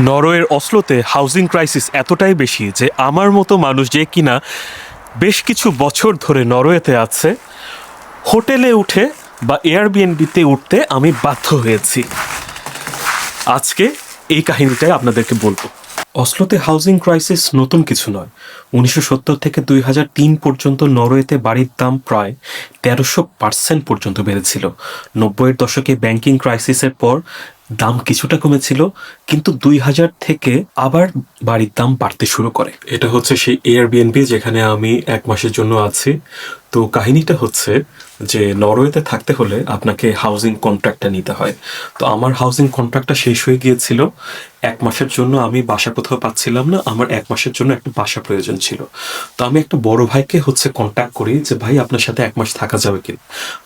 নরওয়ের অসলোতে housing crisis এতটাই বেশি যে আমার মতো মানুষ যে কিনা বেশ কিছু বছর ধরে নরওয়েতে আছে, হোটেলে উঠে বা এয়ারবিএনবিতে উঠতে আমি বাধ্য হয়েছি। আজকে এই কাহিনীটাই আপনাদেরকে বলব। অসলোতে হাউজিং ক্রাইসিস নতুন কিছু নয়। উনিশশো সত্তর থেকে দুই হাজার তিন পর্যন্ত নরওয়েতে বাড়ির দাম প্রায় তেরোশো পার্সেন্ট পর্যন্ত বেড়েছিল। নব্বইয়ের দশকে ব্যাংকিং ক্রাইসিসের পর দাম কিছুটা কমেছিল, কিন্তু দুই হাজার থেকে আবার বাড়ির দাম বাড়তে শুরু করে। এটা হচ্ছে সেই এয়ারবিএনবি যেখানে আমি এক মাসের জন্য আছি। তো কাহিনীটা হচ্ছে যে নরওয়েতে থাকতে হলে আপনাকে হাউজিং কন্ট্রাক্টটা নিতে হয়। তো আমার হাউজিং কন্ট্রাক্টটা শেষ হয়ে গিয়েছিল। এক মাসের জন্য আমি বাসা কোথাও পাচ্ছিলাম না, আমার এক মাসের জন্য একটা বাসা প্রয়োজন ছিল। তো আমি একটা বড় ভাইকে হচ্ছে কন্ট্যাক্ট করি যে, ভাই, আপনার সাথে এক মাস থাকা যাবে কি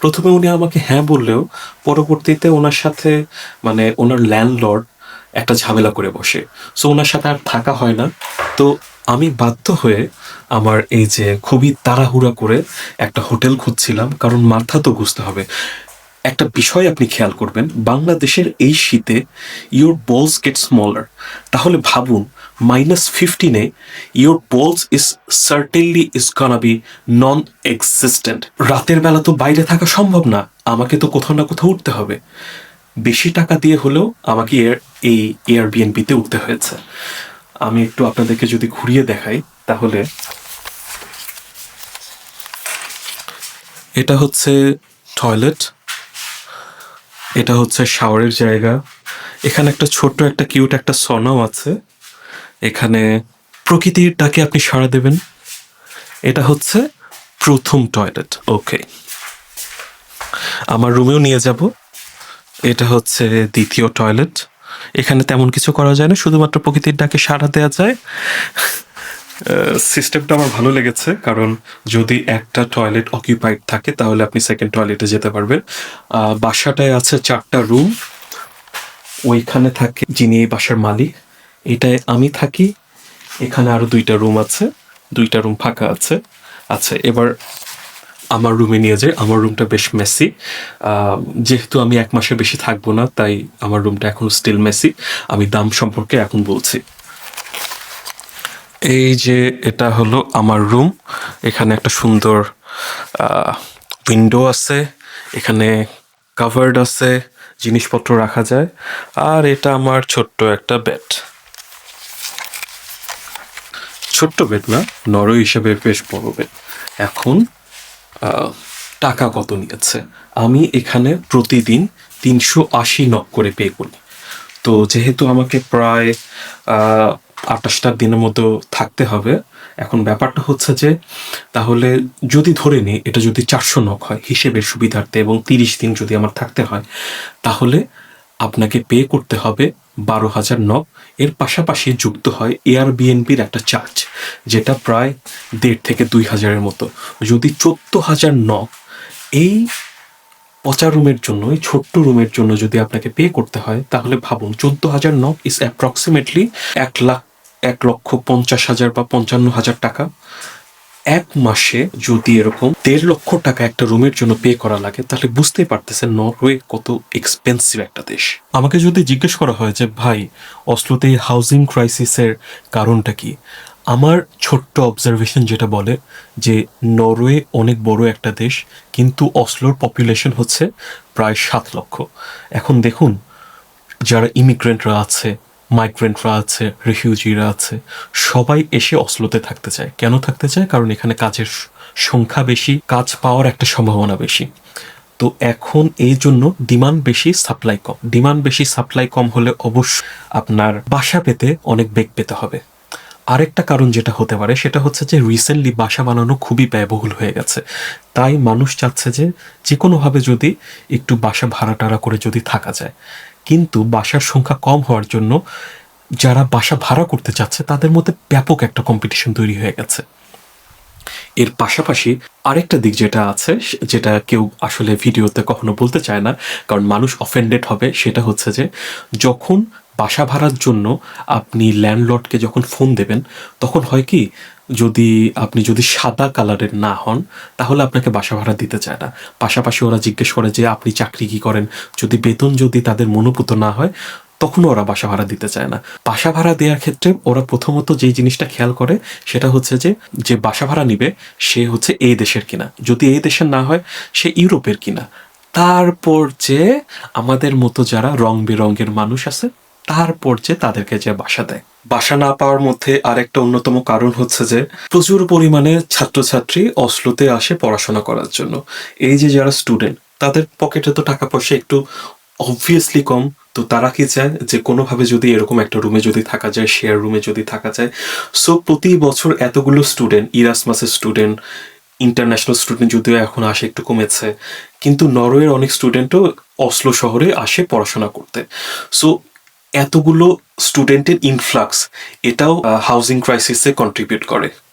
প্রথমে উনি আমাকে হ্যাঁ বললেও পরবর্তীতে ওনার সাথে মানে ওনার ল্যান্ডলর্ড একটা ঝামেলা করে বসে। সো ওনার সাথে আর থাকা হয় না। তো আমি বাধ্য হয়ে আমার এই যে খুবই তাড়াহুড়া করে একটা হোটেল খুঁজছিলাম, কারণ মাথা তো বুঝতে হবে। একটা বিষয় আপনি খেয়াল করবেন, বাংলাদেশের এই শীতে ইওর বলস গেট স্মলার তাহলে ভাবুন minus ফিফটিনে your balls is certainly is be non existent রাতের বেলা তো বাইরে থাকা সম্ভব না, আমাকে তো কোথাও না কোথাও উঠতে হবে। বেশি টাকা দিয়ে হলেও আমাকে এই এয়ারবিএনপিতে উঠতে হয়েছে। আমি একটু আপনাদেরকে যদি ঘুরিয়ে দেখাই, তাহলে এটা হচ্ছে টয়লেট এটা হচ্ছে শাওয়ারের জায়গা। এখানে একটা ছোট্ট একটা কিউট একটা সনাও আছে। এখানে প্রকৃতির ডাকে আপনি সাড়া দেবেন। এটা হচ্ছে প্রথম টয়লেট ওকে আমার রুমেও নিয়ে যাব। এটা হচ্ছে দ্বিতীয় টয়লেট এখানে তেমন কিছু করা যায় না, শুধুমাত্র প্রকৃতির ডাকে সাড়া দেওয়া যায়। সিস্টেমটা আমার ভালো লেগেছে, কারণ যদি একটা টয়লেট অকিউপাইড থাকে, তাহলে আপনি সেকেন্ড টয়লেটে যেতে পারবেন। বাসাটায় আছে চারটা রুম ওইখানে থাকে যিনি এই বাসার মালিক, এটায় আমি থাকি, এখানে আরও দুইটা রুম আছে, দুইটা রুম ফাঁকা আছে। আচ্ছা এবার আমার রুমে নিয়ে যাই। আমার রুমটা বেশ মেসি যেহেতু আমি এক মাসে বেশি থাকব না, তাই আমার রুমটা এখন স্টিল মেসি আমি দাম সম্পর্কে এখন বলছি। এই যে এটা হলো আমার রুম এখানে একটা সুন্দর উইন্ডো আছে। এখানে কাভার্ড আছে। জিনিসপত্র রাখা যায়। আর এটা আমার ছোট্ট একটা বেড ছোট্ট বেড না নরও হিসেবে বেশ বড় বেড এখন টাকা কত নিয়েছে? আমি এখানে প্রতিদিন তিনশো আশি নক করে পে করি। তো যেহেতু আমাকে প্রায় আহ, আঠাশটা দিনের মতো থাকতে হবে এখন ব্যাপারটা হচ্ছে যে তাহলে যদি ধরে নিই এটা যদি চারশো নক হয় হিসেবের সুবিধার্থে এবং তিরিশ দিন যদি আমার থাকতে হয় তাহলে আপনাকে পে করতে হবে বারো হাজার নক এর পাশাপাশি যুক্ত হয় এয়ারবিএনবির একটা চার্জ যেটা প্রায় দেড় থেকে দুই হাজারের মতো। যদি চোদ্দ হাজার নক এই পচা রুমের জন্য এই ছোট্ট রুমের জন্য যদি আপনাকে পে করতে হয়, তাহলে ভাবুন, চোদ্দ হাজার নক ইস অ্যাপ্রক্সিমেটলি এক লাখ, এক লক্ষ পঞ্চাশ হাজার বা পঞ্চান্ন হাজার টাকা। এক মাসে যদি এরকম দেড় লক্ষ টাকা একটা রুমের জন্য পে করা লাগে, তাহলে বুঝতেই পারতেছেন নরওয়ে কত এক্সপেন্সিভ একটা দেশ। আমাকে যদি জিজ্ঞেস করা হয় যে, ভাই, অসলোতে হাউজিং ক্রাইসিসের কারণটা কি? আমার ছোট্ট অবজারভেশন যেটা বলে যে, নরওয়ে অনেক বড় একটা দেশ, কিন্তু অসলোর পপুলেশন হচ্ছে প্রায় সাত লক্ষ। এখন দেখুন, যারা ইমিগ্রেন্টরা আছে মাইগ্রেন্টরা আছে রিফিউজিরা আছে, সবাই এসে অসলোতে থাকতে চায়। কেন থাকতে চায়? কারণ এখানে কাজের সংখ্যা বেশি, কাজ পাওয়ার একটা সম্ভাবনা বেশি। তো এখন এই জন্য ডিমান্ড বেশি সাপ্লাই কম। ডিমান্ড বেশি সাপ্লাই কম হলে অবশ্য আপনার বাসা পেতে অনেক বেগ পেতে হবে। আরেকটা কারণ যেটা হতে পারে, সেটা হচ্ছে যে রিসেন্টলি বাসা বানানো খুবই ব্যয়বহুল হয়ে গেছে। তাই মানুষ চাচ্ছে যে যে কোনোভাবে যদি একটু বাসা ভাড়া টাড়া করে যদি থাকা যায়। কিন্তু বাসার সংখ্যা কম হওয়ার জন্য যারা বাসা ভাড়া করতে চাচ্ছে, তাদের মধ্যে ব্যাপক একটা কম্পিটিশন তৈরি হয়ে গেছে। এর পাশাপাশি আরেকটা দিক যেটা আছে, যেটা কেউ আসলে ভিডিওতে কখনো বলতে চায় না, কারণ মানুষ অফেন্ডেড হবে, সেটা হচ্ছে যে যখন বাসা ভাড়ার জন্য আপনি ল্যান্ডলর্ডকে যখন ফোন দেবেন, তখন হয় কি, যদি আপনি যদি সাদা কালারের না হন, তাহলে আপনাকে বাসা ভাড়া দিতে চায় না। পাশাপাশি ওরা জিজ্ঞেস করে যে, আপনি চাকরি কি করেন? যদি বেতন যদি তাদের মনোপুত না হয়, তখনও ওরা বাসা ভাড়া দিতে চায় না। বাসা ভাড়া দেওয়ার ক্ষেত্রে ওরা প্রথমত যেই জিনিসটা খেয়াল করে, সেটা হচ্ছে যে যে বাসা ভাড়া নিবে, সে হচ্ছে এই দেশের কিনা। যদি এই দেশের না হয়, সে ইউরোপের কিনা। তারপর যে আমাদের মতো যারা রং বেরঙের মানুষ আছে তারপর যে তাদেরকে যে বাসা দেয়। বাসা না পাওয়ার মধ্যে আরেকটা অন্যতম কারণ হচ্ছে যে, প্রচুর পরিমাণে ছাত্রছাত্রী অসলোতে আসে পড়াশোনা করার জন্য। এই যে যারা স্টুডেন্ট তাদের পকেটে তো টাকা পয়সা একটু অবভিয়াসলি কম। তো তারা কি চায় যে, কোনোভাবে যদি এরকম একটা রুমে যদি থাকা যায় শেয়ার রুমে যদি থাকা যায়। সো প্রতি বছর এতগুলো স্টুডেন্ট ইরাসমাসের স্টুডেন্ট ইন্টারন্যাশনাল স্টুডেন্ট যদিও এখন আসে একটু কমেছে, কিন্তু নরওয়ের অনেক স্টুডেন্টও অসলো শহরে আসে পড়াশোনা করতে। সো এতগুলো স্টুডেন্টের ইনফ্লাক্স এটাও হাউজিং ক্রাইসিসে কন্ট্রিবিউট করে।